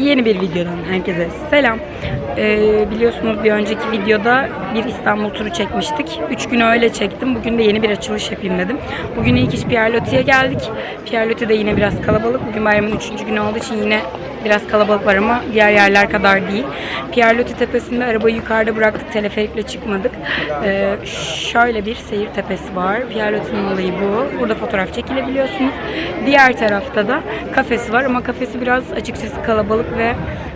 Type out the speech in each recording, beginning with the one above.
Yeni bir videodan herkese selam. Ee, biliyorsunuz bir önceki videoda bir İstanbul turu çekmiştik. Üç gün öyle çektim. Bugün de yeni bir açılış yapayım dedim. Bugün ilk iş Pierre Loti'ye geldik. Pierre Loti de yine biraz kalabalık. Bugün bayramın üçüncü günü olduğu için yine biraz kalabalık var ama diğer yerler kadar değil. Pierre Loti tepesinde arabayı yukarıda bıraktık. Teleferikle çıkmadık. Ee, şöyle bir seyir tepesi var. Pierre Loti'nin olayı bu. Burada fotoğraf çekilebiliyorsunuz. Diğer tarafta da kafesi var ama kafesi biraz açıkçası kalabalık ve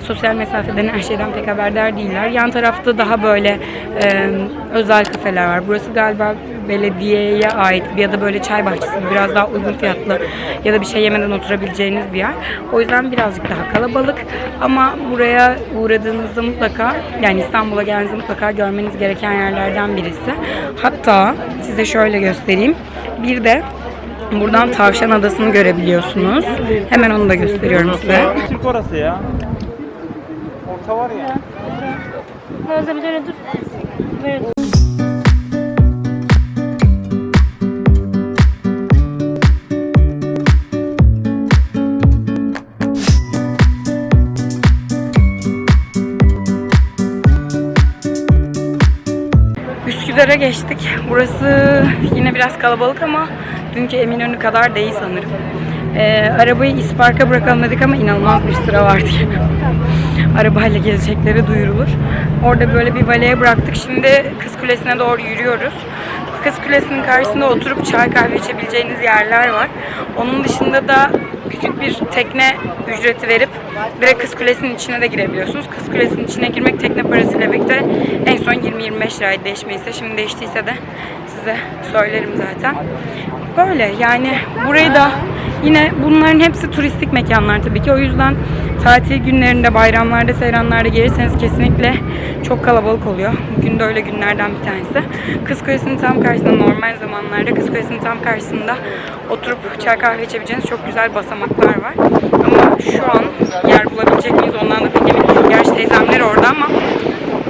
sosyal mesafeden her şeyden pek haberdar değiller. Yan tarafta daha böyle e, özel kafeler var. Burası galiba belediyeye ait ya da böyle çay bahçesi gibi biraz daha uygun fiyatlı ya da bir şey yemeden oturabileceğiniz bir yer. O yüzden birazcık daha kalabalık ama buraya uğradığınızda mutlaka yani İstanbul'a geldiğinizde mutlaka görmeniz gereken yerlerden birisi. Hatta size şöyle göstereyim. Bir de buradan Tavşan Adası'nı görebiliyorsunuz. Hemen onu da gösteriyorum size. Türk orası ya. Orta var ya. Nazlı bir tane dur. Böyle Üsküdar'a geçtik. Burası yine biraz kalabalık ama dünkü Eminönü kadar değil sanırım. Ee, arabayı İspark'a bırakalım dedik ama inanılmaz bir sıra vardı. Arabayla gezecekleri duyurulur. Orada böyle bir valeye bıraktık. Şimdi Kız Kulesi'ne doğru yürüyoruz. Kız Kulesi'nin karşısında oturup çay kahve içebileceğiniz yerler var. Onun dışında da küçük bir tekne ücreti verip direkt Kız Kulesi'nin içine de girebiliyorsunuz. Kız Kulesi'nin içine girmek tekne parasıyla birlikte en son 20-25 liraydı değişmeyse. Şimdi değiştiyse de size söylerim zaten. Böyle yani burayı da yine bunların hepsi turistik mekanlar tabii ki. O yüzden tatil günlerinde, bayramlarda, seyranlarda gelirseniz kesinlikle çok kalabalık oluyor. Bugün de öyle günlerden bir tanesi. Kız Kulesi'nin tam karşısında normal zamanlarda Kız Kulesi'nin tam karşısında oturup çay kahve içebileceğiniz çok güzel basamaklar var. Ama şu an yer bulabilecek miyiz ondan da pek emin değilim. Gerçi teyzemler orada ama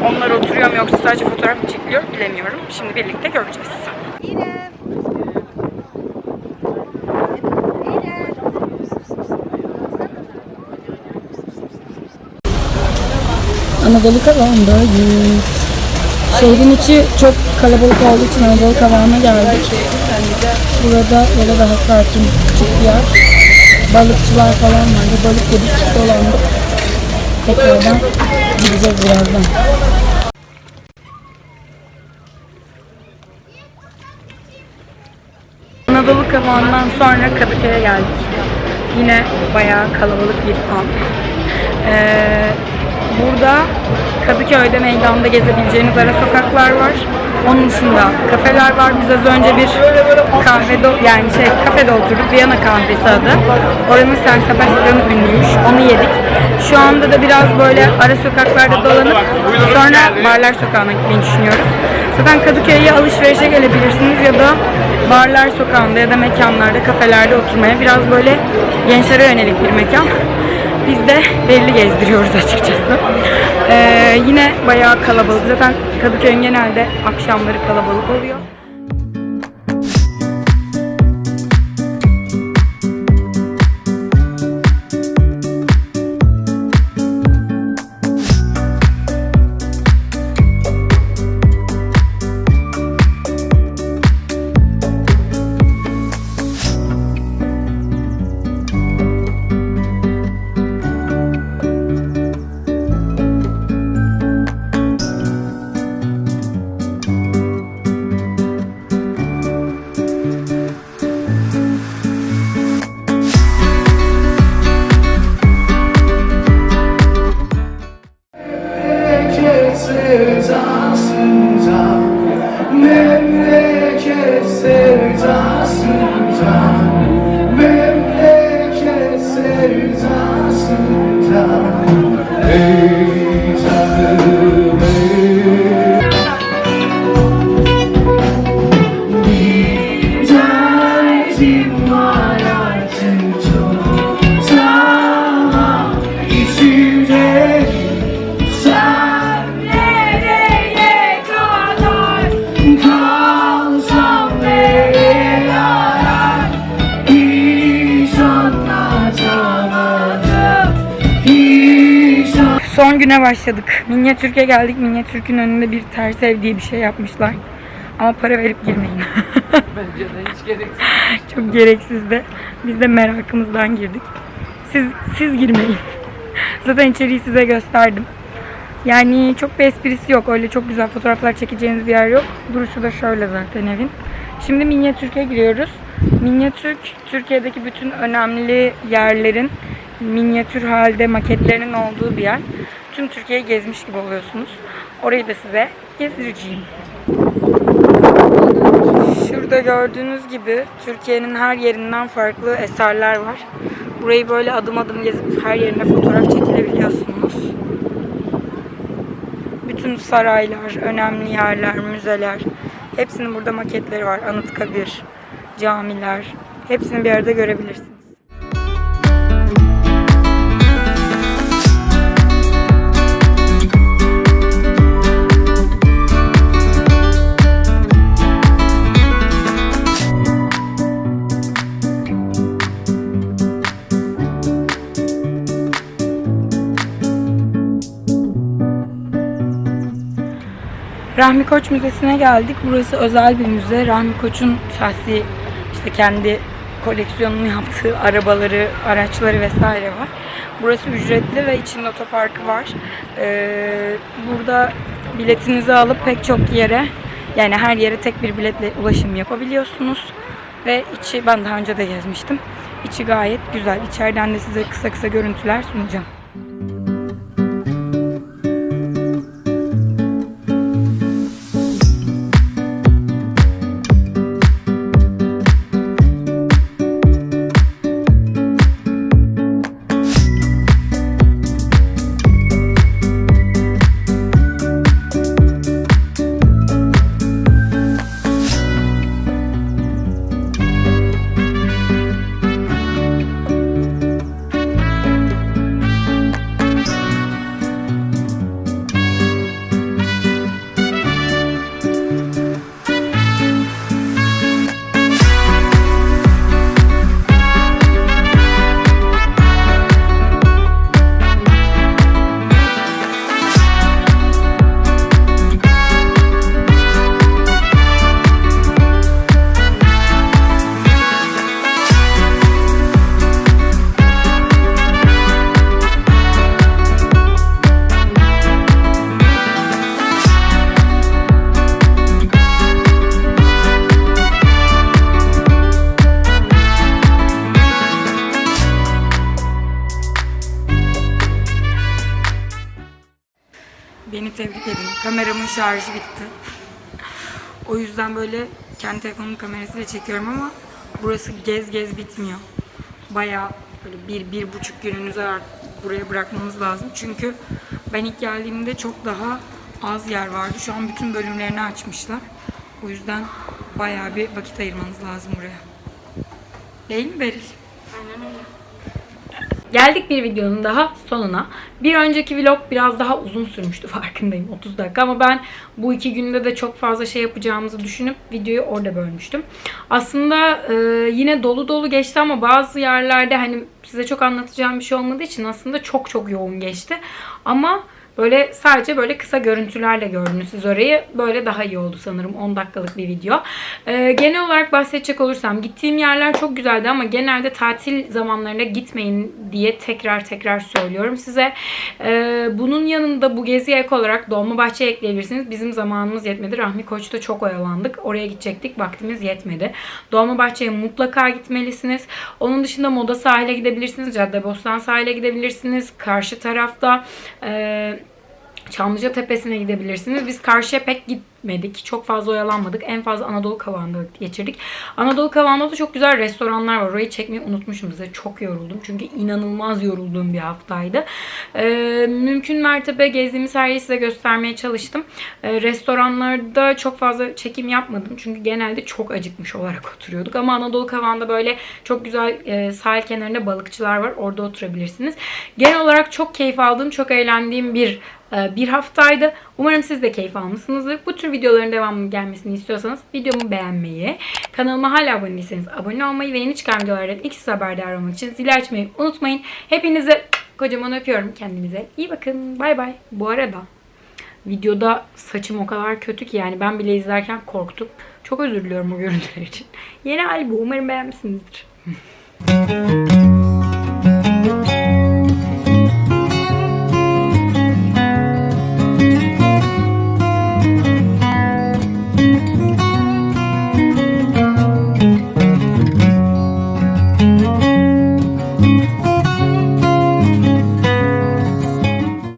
onlar oturuyor mu yoksa sadece fotoğraf mı çekiliyor bilemiyorum. Şimdi birlikte göreceğiz. Anadolu Kavağı'ndayız. Şehrin içi çok kalabalık olduğu için Anadolu Kavağı'na geldik. Burada böyle daha sakin küçük bir yer. Balıkçılar falan var. Bir balık yedik, dolandık. Tekrardan gideceğiz birazdan. Anadolu Kavağı'ndan sonra Kadıköy'e geldik. Yine bayağı kalabalık bir an. Ee, burada Kadıköy'de meydanda gezebileceğiniz ara sokaklar var. Onun dışında kafeler var. Biz az önce bir kahvede yani şey kafede oturduk. Viyana kahvesi adı. Oranın San Sebastian'ı ünlüymüş. Onu yedik. Şu anda da biraz böyle ara sokaklarda dolanıp sonra Barlar Sokağı'na gitmeyi düşünüyoruz. Zaten Kadıköy'e alışverişe gelebilirsiniz ya da Barlar Sokağı'nda ya da mekanlarda, kafelerde oturmaya biraz böyle gençlere yönelik bir mekan. Biz de belli gezdiriyoruz açıkçası. Ee, yine bayağı kalabalık. Zaten Kadıköy'ün genelde akşamları kalabalık oluyor. Son güne başladık. Minyatürk'e geldik. Minyatürk'ün önünde bir ters ev diye bir şey yapmışlar. Ama para verip girmeyin. Bence de hiç gereksiz. Çok gereksizdi. Biz de merakımızdan girdik. Siz siz girmeyin. Zaten içeriği size gösterdim. Yani çok bir esprisi yok. Öyle çok güzel fotoğraflar çekeceğiniz bir yer yok. Duruşu da şöyle zaten evin. Şimdi Minyatürk'e giriyoruz. Minyatürk, Türkiye'deki bütün önemli yerlerin minyatür halde maketlerinin olduğu bir yer. Tüm Türkiye'yi gezmiş gibi oluyorsunuz. Orayı da size gezdireceğim. Şurada gördüğünüz gibi Türkiye'nin her yerinden farklı eserler var. Burayı böyle adım adım gezip her yerine fotoğraf çekilebiliyorsunuz. Bütün saraylar, önemli yerler, müzeler hepsinin burada maketleri var. Anıtkabir, camiler hepsini bir arada görebilirsiniz. Rahmi Koç Müzesi'ne geldik. Burası özel bir müze. Rahmi Koç'un şahsi işte kendi koleksiyonunu yaptığı arabaları, araçları vesaire var. Burası ücretli ve içinde otoparkı var. Ee, burada biletinizi alıp pek çok yere yani her yere tek bir biletle ulaşım yapabiliyorsunuz. Ve içi ben daha önce de gezmiştim. İçi gayet güzel. İçeriden de size kısa kısa görüntüler sunacağım. Kameramın şarjı bitti. O yüzden böyle kendi telefonumun kamerasıyla çekiyorum ama burası gez gez bitmiyor. Bayağı böyle bir, bir buçuk gününüzü buraya bırakmanız lazım. Çünkü ben ilk geldiğimde çok daha az yer vardı. Şu an bütün bölümlerini açmışlar. O yüzden bayağı bir vakit ayırmanız lazım buraya. Değil mi Beril? Geldik bir videonun daha sonuna. Bir önceki vlog biraz daha uzun sürmüştü farkındayım 30 dakika ama ben bu iki günde de çok fazla şey yapacağımızı düşünüp videoyu orada bölmüştüm. Aslında e, yine dolu dolu geçti ama bazı yerlerde hani size çok anlatacağım bir şey olmadığı için aslında çok çok yoğun geçti. Ama Böyle sadece böyle kısa görüntülerle gördünüz siz orayı. Böyle daha iyi oldu sanırım 10 dakikalık bir video. Ee, genel olarak bahsedecek olursam gittiğim yerler çok güzeldi ama genelde tatil zamanlarında gitmeyin diye tekrar tekrar söylüyorum size. Ee, bunun yanında bu geziye ek olarak Dolmabahçe ekleyebilirsiniz. Bizim zamanımız yetmedi. Rahmi Koç'ta çok oyalandık. Oraya gidecektik. Vaktimiz yetmedi. Dolmabahçe'ye mutlaka gitmelisiniz. Onun dışında Moda sahile gidebilirsiniz. Caddebostan sahile gidebilirsiniz. Karşı tarafta eee Çamlıca Tepesi'ne gidebilirsiniz. Biz karşıya pek gitmedik. Çok fazla oyalanmadık. En fazla Anadolu Kavağı'nda geçirdik. Anadolu Kavağı'nda da çok güzel restoranlar var. Orayı çekmeyi unutmuşum size. Çok yoruldum. Çünkü inanılmaz yorulduğum bir haftaydı. Ee, mümkün mertebe gezdiğimiz her yeri size göstermeye çalıştım. Ee, restoranlarda çok fazla çekim yapmadım. Çünkü genelde çok acıkmış olarak oturuyorduk. Ama Anadolu Kavağı'nda böyle çok güzel e, sahil kenarında balıkçılar var. Orada oturabilirsiniz. Genel olarak çok keyif aldığım, çok eğlendiğim bir e, bir haftaydı. Umarım siz de keyif almışsınızdır. Bu tür videoların devamının gelmesini istiyorsanız videomu beğenmeyi, kanalıma hala abone değilseniz abone olmayı ve yeni çıkan videolardan ilk siz haberdar olmak için zili açmayı unutmayın. Hepinizi kocaman öpüyorum. Kendinize iyi bakın. Bay bay. Bu arada videoda saçım o kadar kötü ki yani ben bile izlerken korktum. Çok özür diliyorum o görüntüler için. Yeni albüm umarım beğenmişsinizdir.